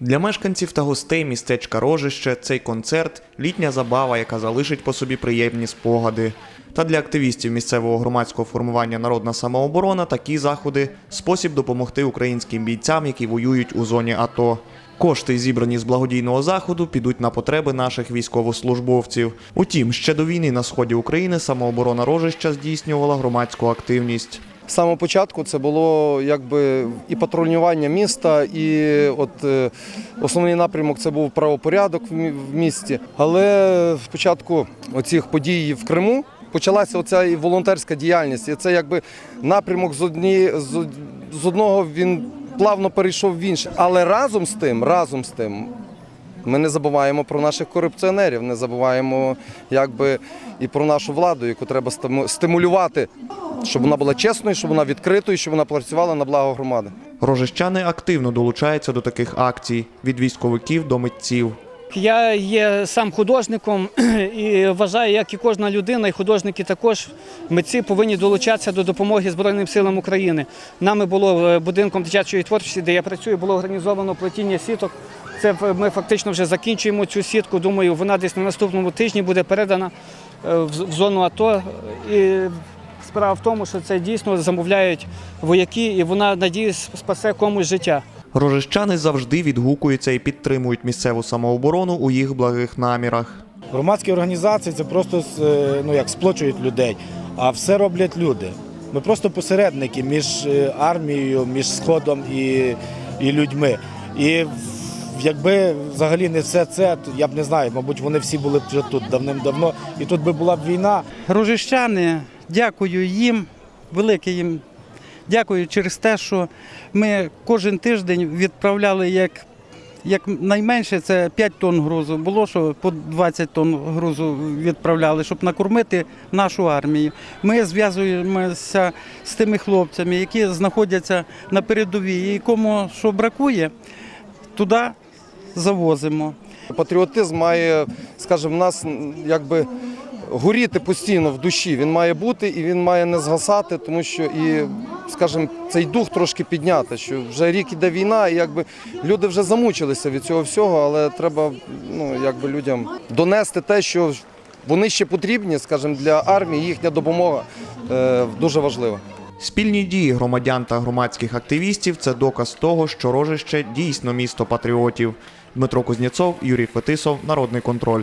Для мешканців та гостей містечка Рожище цей концерт літня забава, яка залишить по собі приємні спогади. Та для активістів місцевого громадського формування Народна самооборона такі заходи спосіб допомогти українським бійцям, які воюють у зоні АТО. Кошти, зібрані з благодійного заходу, підуть на потреби наших військовослужбовців. Утім, ще до війни на сході України самооборона Рожища здійснювала громадську активність. З самого початку це було якби і патрулювання міста, і от е, основний напрямок це був правопорядок в місті. Але спочатку оцих подій в Криму почалася оця і волонтерська діяльність. І це якби напрямок з одні з, одного він плавно перейшов в інше. Але разом з тим, разом з тим, ми не забуваємо про наших корупціонерів, не забуваємо якби і про нашу владу, яку треба стимулювати, щоб вона була чесною, щоб вона відкритою, щоб вона працювала на благо громади. Рожищани активно долучаються до таких акцій від військовиків до митців. Я є сам художником і вважаю, як і кожна людина, і художники також митці повинні долучатися до допомоги Збройним силам України. Нами було е, будинком дитячої творчості, де я працюю, було організовано плетіння сіток. Це ми фактично вже закінчуємо цю сітку. Думаю, вона десь на наступному тижні буде передана е, в в зону АТО. І справа в тому, що це дійсно замовляють вояки, і вона надіюсь спасе комусь життя. Рожищани завжди відгукуються і підтримують місцеву самооборону у їх благих намірах. Громадські організації це просто е, ну, як сплочують людей, а все роблять люди. Ми просто посередники між е, армією, між Сходом і, і людьми. І якби взагалі не все це, то я б не знаю, мабуть, вони всі були б вже тут давним-давно, і тут би була б війна. Рожищани, дякую їм, велике їм дякую через те, що ми кожен тиждень відправляли як. Як найменше це 5 тонн грузу. Було, що по 20 тонн грузу відправляли, щоб накормити нашу армію. Ми зв'язуємося з тими хлопцями, які знаходяться на передовій. І кому що бракує, туди завозимо. Патріотизм має, скажімо, нас якби горіти постійно в душі. Він має бути і він має не згасати, тому що і, скажімо, цей дух трошки підняти. Що вже рік іде війна, і якби люди вже замучилися від цього всього, але треба ну, якби людям донести те, що вони ще потрібні, скажімо, для армії, їхня допомога е, дуже важлива. Спільні дії громадян та громадських активістів це доказ того, що Рожище дійсно місто патріотів. Дмитро Кузнєцов, Юрій Фетисов, Народний контроль.